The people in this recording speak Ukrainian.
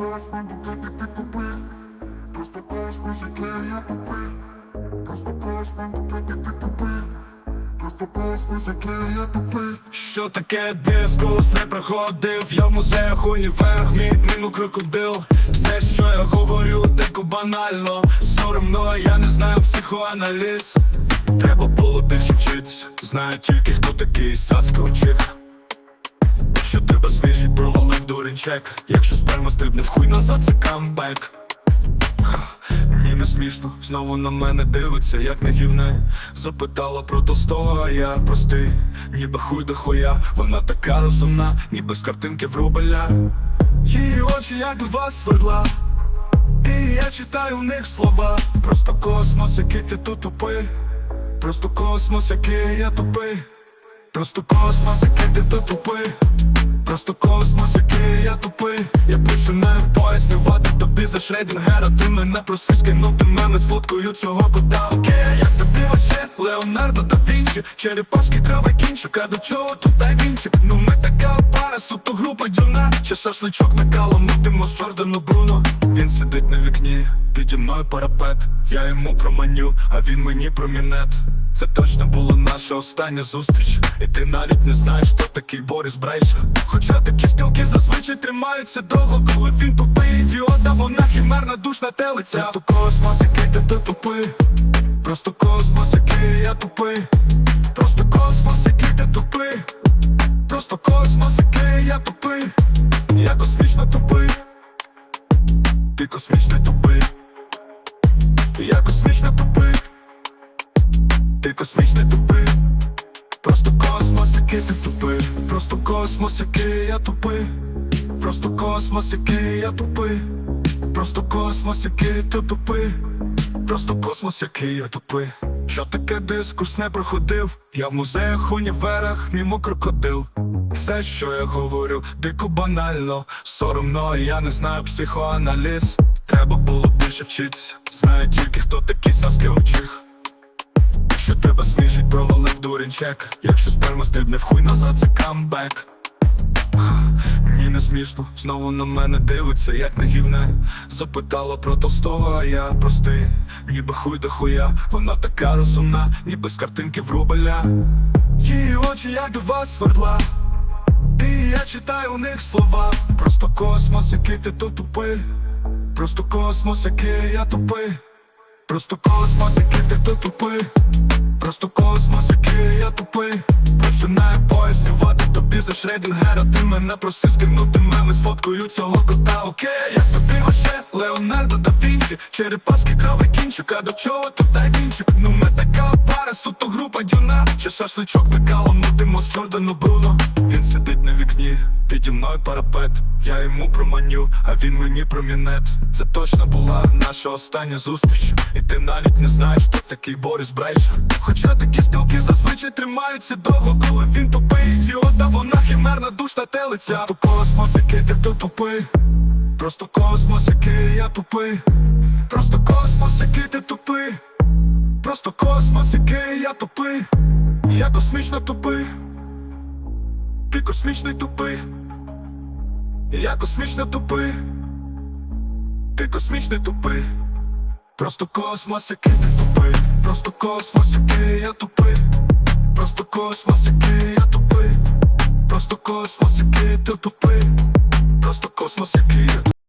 космос, який ти тупий. Просто космос, який я тупий. Просто космос, який ти тупий. Просто. Що таке дискус не проходив Я в музеях універах, мій міну крокодил Все, що я говорю, дико банально Соромно, я не знаю психоаналіз Треба було більше вчитися Знаю тільки хто такий Сасковчик Що тебе свіжий провалив дурінчек Якщо сперма стрибне в хуй назад, це камбек. Ні, не смішно, знову на мене дивиться, як нагівне Запитала про Толстого, а я простий, ніби хуй до хуя Вона така розумна, ніби з картинки в рубеля. Її очі, як два свердла І я читаю в них слова. Просто космос, який ти тут тупий. Просто космос, який я тупий. Просто космос, який ти тут тупий Просто космос, який я тупий. Я починаю пояснювати тобі за Шредінгера Ти мене просиш скинути меми з фоткою цього кота Окей, як тобі ваще, Леонардо да Вінчі. Черепашки, крава кінчик, а до чого тут Вінчик? Ну ми така пара, суто група дюна Ще шашличок накало, мутимо з Джордану Бруно Він сидить на вікні, піді мною парапет Я йому про меню, а він мені про мінет це точно була наша остання зустріч. І ти навіть не знаєш, хто такий Борис Брейша. Хоча такі спілки зазвичай тримаються довго Коли він тупий ідіот, а вона хімерна душна телиця. Просто космос, який ти тут тупий. Просто космос, який я тупий. Просто космос, який ти тупий. Просто космос, який я тупий. Я космічно тупий Ти космічно тупий. Я космічно тупий. Ти космічний тупий. Просто космос, який ти тупий. Просто космос, який я тупий. Просто космос, який я тупий. Просто космос, який ти тупий. Просто космос, який я тупий. Що таке дискурс не проходив? Я в музеях, універах, мімо крокодил Все, що я говорю, дико банально. Соромно, я не знаю психоаналіз. Треба було більше вчитися. Знаю тільки хто такий Саски Очих що тебе свіжий провалив дурінчек Якщо сперма стрибне в хуй назад, це камбек. Ні, не смішно, знову на мене дивиться, як нагівне Запитала про Толстого, а я простий, ніби хуй до хуя. Вона така розумна, ніби з картинки в рубеля. Її очі, як два свердла Я читаю у них слова. Просто космос, який ти тут тупий. Просто космос, який я тупий. Просто космос, який ти тут тупий. Просто космос, який я тупий. Починаю пояснювати тобі за Шредінгера Ти мене просив скинути меми з фоткою цього кота. Окей, як тобі Леонардо да Вінчі. Черепашки, крава кінчик, а до чого тут Вінчик? Ну ми така пара, суто група дюна Ще шашличок накало, мутимо з Джордану Бруно. Він сидить на вікні, піді мною парапет. Я йому про маню, а він мені про мінет Це точно була наша остання зустріч. І ти навіть не знаєш, хто такий Борис Брейша Хоча такі спілки зазвичай тримаються довго Коли він тупий. Ідіот, а вона хімерна душна телиця. Просто космос, який ти тут тупий Просто космос, який я тупий. Просто космос, який ти тупий. Просто космос, який я тупий. Я космічно тупий. Ти космічний тупий. Я космічно тупий. Ти космічний тупий. Просто космос, який ти тупий. Просто космос, який я тупий. Просто космос, який я тупий. Просто космос, який ти тупий Просто космос, який я тупий